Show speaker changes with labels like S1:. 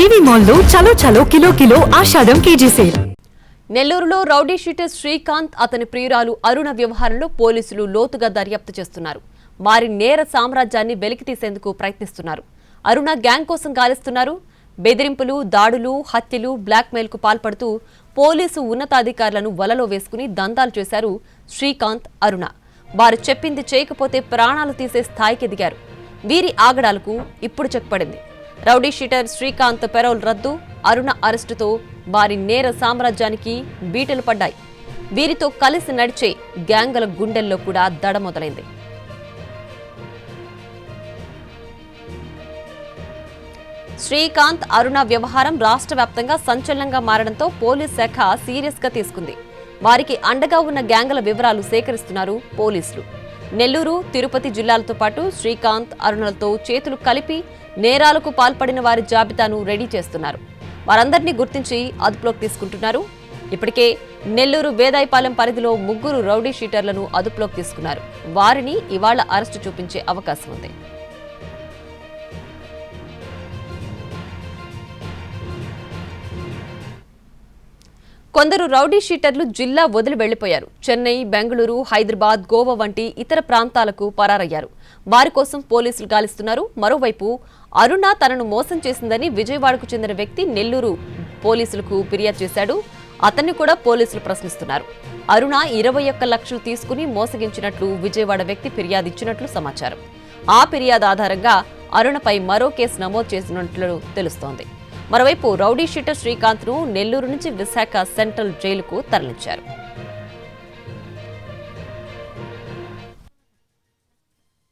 S1: జీవి మాల్లో చలో చలో kilo kilo Ashadham KG sale.
S2: నెల్లూరులో రౌడీ షీటర్ శ్రీకాంత్ అతని ప్రియురాలు అరుణ వ్యవహారంలో పోలీసులు లోతుగా దర్యాప్తు చేస్తున్నారు. వారి నేర సామ్రాజ్యాన్ని వెలికితీసేందుకు ప్రయత్నిస్తున్నారు. అరుణ గ్యాంగ్ కోసం గాలిస్తున్నారు. బెదిరింపులు దాడులు హత్యలు బ్లాక్మెయిల్కు పాల్పడుతూ పోలీసు ఉన్నతాధికారులను వలలో వేసుకుని దందాలు చేశారు శ్రీకాంత్ అరుణ. వారు చెప్పింది చేయకపోతే ప్రాణాలు తీసే స్థాయికి ఎదిగారు. వీరి ఆగడాలకు ఇప్పుడు చెక్ పడింది. రౌడీ షీటర్ శ్రీకాంత్ పెరోల్ రద్దు అరుణ అరెస్టుతో వారి నేర సామ్రాజ్యానికి బీటలు పడ్డాయి. వీరితో కలిసి నడిచే గ్యాంగుల గుండెల్లో కూడా దడ మొదలైంది. శ్రీకాంత్ అరుణ వ్యవహారం రాష్ట్ర వ్యాప్తంగా సంచలనంగా మారడంతో పోలీస్ శాఖ సీరియస్గా తీసుకుంది. వారికి అండగా ఉన్న గ్యాంగుల వివరాలు సేకరిస్తున్నారు పోలీసులు. నెల్లూరు తిరుపతి జిల్లాలతో పాటు శ్రీకాంత్ అరుణలతో చేతులు కలిపి నేరాలకు పాల్పడిన వారి జాబితాను రెడీ చేస్తున్నారు. వారందరినీ గుర్తించి అదుపులోకి తీసుకుంటున్నారు. ఇప్పటికే నెల్లూరు వేదాయపాలెం పరిధిలో ముగ్గురు రౌడీ షీటర్లను అదుపులోకి తీసుకున్నారు. వారిని ఇవాళ అరెస్టు చూపించే అవకాశం ఉంది. కొందరు రౌడీ షీటర్లు జిల్లా వదిలి వెళ్ళిపోయారు చెన్నై బెంగళూరు హైదరాబాద్ గోవా వంటి ఇతర ప్రాంతాలకు పరారయ్యారు. వారి కోసం పోలీసులు గాలిస్తున్నారు. మరోవైపు అరుణ తనను మోసం చేసిందని విజయవాడకు చెందిన వ్యక్తి నెల్లూరు పోలీసులకు ఫిర్యాదు చేశాడు. అతన్ని కూడా పోలీసులు ప్రశ్నిస్తున్నారు. అరుణ ఇరవై ఒక్క లక్షలు తీసుకుని మోసగించినట్లు విజయవాడ వ్యక్తి ఫిర్యాదు ఇచ్చినట్లు సమాచారం. ఆ ఫిర్యాదు ఆధారంగా అరుణపై మరో కేసు నమోదు చేసినట్లు తెలుస్తోంది. మరోవైపు రౌడీ షీటర్ శ్రీకాంత్ను నెల్లూరు నుంచి విశాఖ సెంట్రల్ జైలుకు తరలించారు.